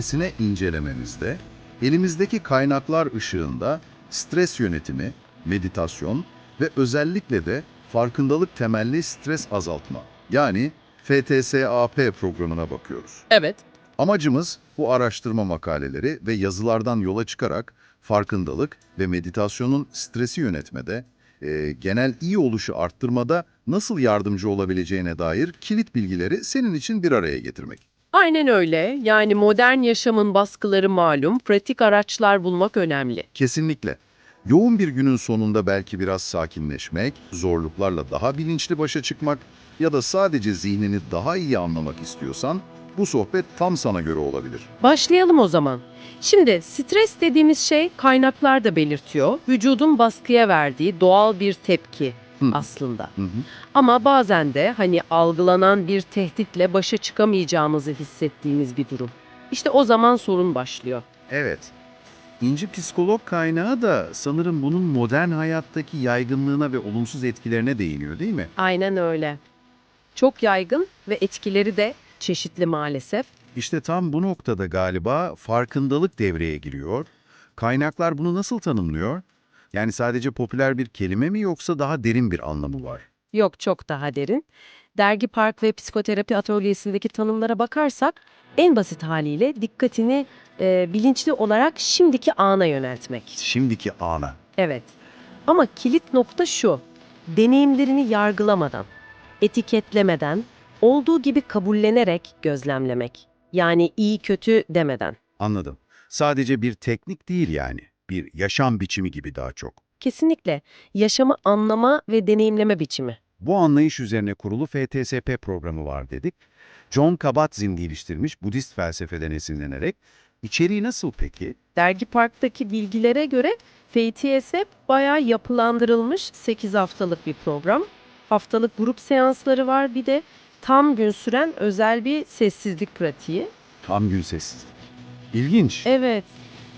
Sine incelememizde elimizdeki kaynaklar ışığında stres yönetimi, meditasyon ve özellikle de farkındalık temelli stres azaltma yani FTSAP programına bakıyoruz. Evet. Amacımız bu araştırma makaleleri ve yazılardan yola çıkarak farkındalık ve meditasyonun stresi yönetmede, e, genel iyi oluşu arttırmada nasıl yardımcı olabileceğine dair kilit bilgileri senin için bir araya getirmek. Aynen öyle. Yani modern yaşamın baskıları malum, pratik araçlar bulmak önemli. Kesinlikle. Yoğun bir günün sonunda belki biraz sakinleşmek, zorluklarla daha bilinçli başa çıkmak ya da sadece zihnini daha iyi anlamak istiyorsan bu sohbet tam sana göre olabilir. Başlayalım o zaman. Şimdi stres dediğimiz şey kaynaklar da belirtiyor. Vücudun baskıya verdiği doğal bir tepki Hı. aslında. Hı hı. Ama bazen de hani algılanan bir tehditle başa çıkamayacağımızı hissettiğimiz bir durum. İşte o zaman sorun başlıyor. Evet. İnci psikolog kaynağı da sanırım bunun modern hayattaki yaygınlığına ve olumsuz etkilerine değiniyor değil mi? Aynen öyle. Çok yaygın ve etkileri de çeşitli maalesef. İşte tam bu noktada galiba farkındalık devreye giriyor. Kaynaklar bunu nasıl tanımlıyor? Yani sadece popüler bir kelime mi yoksa daha derin bir anlamı var? Yok çok daha derin. Dergi Park ve Psikoterapi Atölyesi'ndeki tanımlara bakarsak en basit haliyle dikkatini e, bilinçli olarak şimdiki ana yöneltmek. Şimdiki ana. Evet. Ama kilit nokta şu. Deneyimlerini yargılamadan, etiketlemeden, olduğu gibi kabullenerek gözlemlemek. Yani iyi kötü demeden. Anladım. Sadece bir teknik değil yani. Bir yaşam biçimi gibi daha çok. Kesinlikle yaşamı anlama ve deneyimleme biçimi. Bu anlayış üzerine kurulu FTSP programı var dedik. John Kabat-Zinn geliştirmiş Budist felsefeden esinlenerek. İçeriği nasıl peki? Dergi Park'taki bilgilere göre FTSE bayağı yapılandırılmış 8 haftalık bir program. Haftalık grup seansları var bir de tam gün süren özel bir sessizlik pratiği. Tam gün sessiz. İlginç. Evet.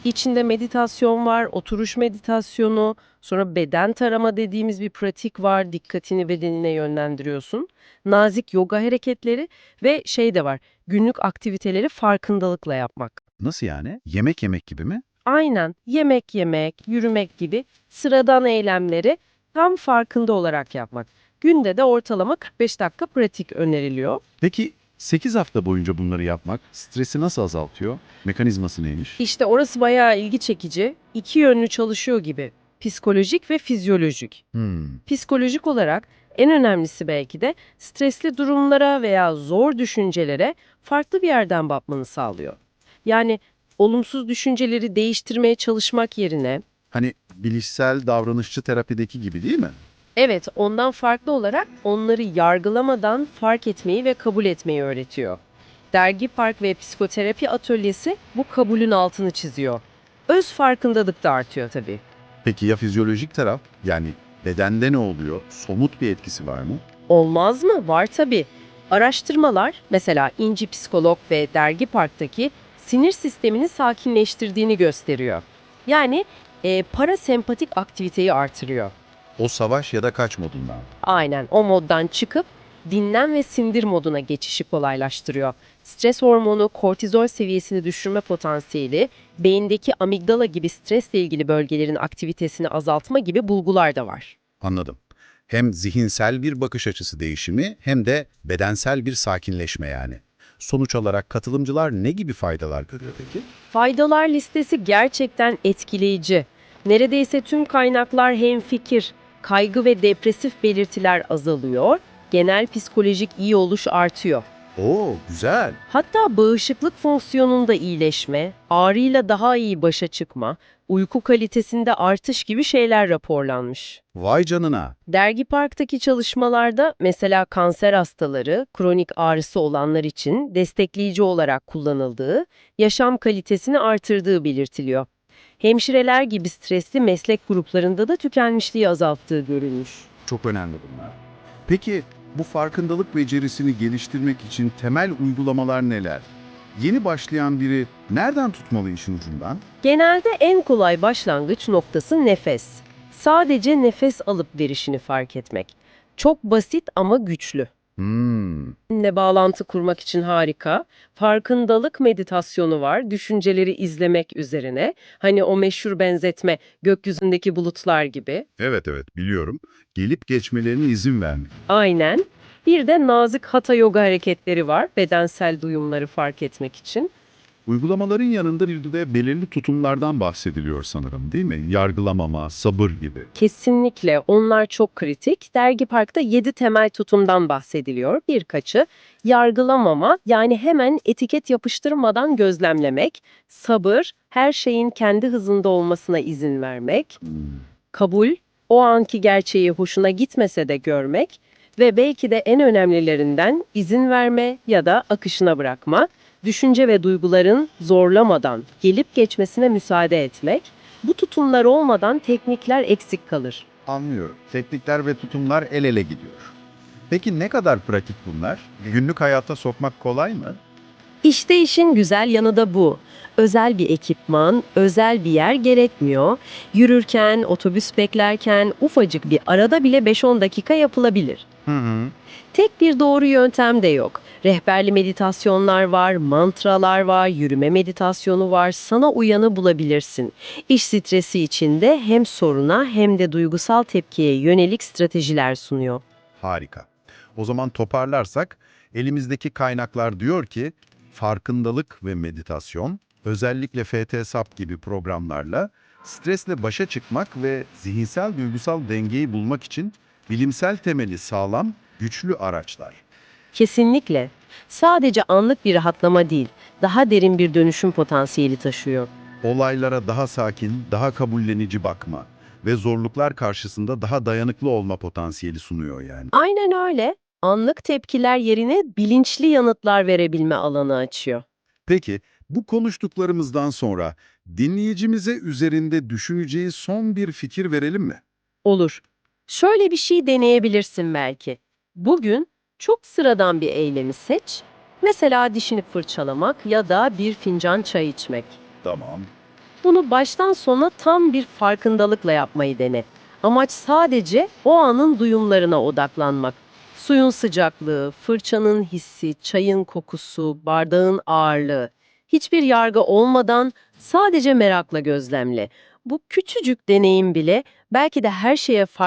İçinde meditasyon var, oturuş meditasyonu, sonra beden tarama dediğimiz bir pratik var. Dikkatini bedenine yönlendiriyorsun. Nazik yoga hareketleri ve şey de var. Günlük aktiviteleri farkındalıkla yapmak. Nasıl yani? Yemek yemek gibi mi? Aynen yemek yemek, yürümek gibi sıradan eylemleri tam farkında olarak yapmak. Günde de ortalama 45 dakika pratik öneriliyor. Peki 8 hafta boyunca bunları yapmak stresi nasıl azaltıyor? Mekanizması neymiş? İşte orası bayağı ilgi çekici. İki yönlü çalışıyor gibi. Psikolojik ve fizyolojik. Hmm. Psikolojik olarak en önemlisi belki de stresli durumlara veya zor düşüncelere farklı bir yerden bakmanı sağlıyor. Yani olumsuz düşünceleri değiştirmeye çalışmak yerine Hani bilişsel davranışçı terapideki gibi değil mi? Evet, ondan farklı olarak onları yargılamadan fark etmeyi ve kabul etmeyi öğretiyor. Dergi Park ve Psikoterapi Atölyesi bu kabulün altını çiziyor. Öz farkındalık da artıyor tabii. Peki ya fizyolojik taraf? Yani bedende ne oluyor? Somut bir etkisi var mı? Olmaz mı? Var tabii. Araştırmalar, mesela İnci Psikolog ve Dergi Park'taki sinir sistemini sakinleştirdiğini gösteriyor. Yani e, parasempatik aktiviteyi artırıyor. O savaş ya da kaç modundan. Aynen o moddan çıkıp dinlen ve sindir moduna geçişi kolaylaştırıyor. Stres hormonu kortizol seviyesini düşürme potansiyeli, beyindeki amigdala gibi stresle ilgili bölgelerin aktivitesini azaltma gibi bulgular da var. Anladım. Hem zihinsel bir bakış açısı değişimi hem de bedensel bir sakinleşme yani. Sonuç olarak katılımcılar ne gibi faydalar görüyor peki? Faydalar listesi gerçekten etkileyici. Neredeyse tüm kaynaklar hemfikir. Kaygı ve depresif belirtiler azalıyor, genel psikolojik iyi oluş artıyor. Oo güzel. Hatta bağışıklık fonksiyonunda iyileşme, ağrıyla daha iyi başa çıkma, uyku kalitesinde artış gibi şeyler raporlanmış. Vay canına. Dergi Park'taki çalışmalarda mesela kanser hastaları, kronik ağrısı olanlar için destekleyici olarak kullanıldığı, yaşam kalitesini artırdığı belirtiliyor. Hemşireler gibi stresli meslek gruplarında da tükenmişliği azalttığı görülmüş. Çok önemli bunlar. Peki bu farkındalık becerisini geliştirmek için temel uygulamalar neler? Yeni başlayan biri nereden tutmalı işin ucundan? Genelde en kolay başlangıç noktası nefes. Sadece nefes alıp verişini fark etmek. Çok basit ama güçlü. Hmm. Bağlantı kurmak için harika. Farkındalık meditasyonu var. Düşünceleri izlemek üzerine. Hani o meşhur benzetme gökyüzündeki bulutlar gibi. Evet evet biliyorum. Gelip geçmelerine izin vermek. Aynen. Bir de nazik hatha yoga hareketleri var. Bedensel duyumları fark etmek için. Uygulamaların yanında bir de belirli tutumlardan bahsediliyor sanırım değil mi? Yargılamama, sabır gibi. Kesinlikle onlar çok kritik. Dergi Park'ta 7 temel tutumdan bahsediliyor. Birkaçı yargılamama yani hemen etiket yapıştırmadan gözlemlemek, sabır, her şeyin kendi hızında olmasına izin vermek, kabul, o anki gerçeği hoşuna gitmese de görmek ve belki de en önemlilerinden izin verme ya da akışına bırakma, düşünce ve duyguların zorlamadan gelip geçmesine müsaade etmek. Bu tutumlar olmadan teknikler eksik kalır. Anlıyorum. Teknikler ve tutumlar el ele gidiyor. Peki ne kadar pratik bunlar? Günlük hayata sokmak kolay mı? İşte işin güzel yanı da bu. Özel bir ekipman, özel bir yer gerekmiyor. Yürürken, otobüs beklerken ufacık bir arada bile 5-10 dakika yapılabilir. Hı hı. Tek bir doğru yöntem de yok. Rehberli meditasyonlar var, mantralar var, yürüme meditasyonu var. Sana uyanı bulabilirsin. İş stresi içinde hem soruna hem de duygusal tepkiye yönelik stratejiler sunuyor. Harika. O zaman toparlarsak elimizdeki kaynaklar diyor ki farkındalık ve meditasyon özellikle FT-SAP gibi programlarla stresle başa çıkmak ve zihinsel duygusal dengeyi bulmak için bilimsel temeli sağlam, güçlü araçlar. Kesinlikle. Sadece anlık bir rahatlama değil, daha derin bir dönüşüm potansiyeli taşıyor. Olaylara daha sakin, daha kabullenici bakma ve zorluklar karşısında daha dayanıklı olma potansiyeli sunuyor yani. Aynen öyle. Anlık tepkiler yerine bilinçli yanıtlar verebilme alanı açıyor. Peki bu konuştuklarımızdan sonra dinleyicimize üzerinde düşüneceği son bir fikir verelim mi? Olur. Şöyle bir şey deneyebilirsin belki. Bugün çok sıradan bir eylemi seç. Mesela dişini fırçalamak ya da bir fincan çay içmek. Tamam. Bunu baştan sona tam bir farkındalıkla yapmayı dene. Amaç sadece o anın duyumlarına odaklanmak. Suyun sıcaklığı, fırçanın hissi, çayın kokusu, bardağın ağırlığı. Hiçbir yargı olmadan sadece merakla gözlemle. Bu küçücük deneyim bile belki de her şeye fark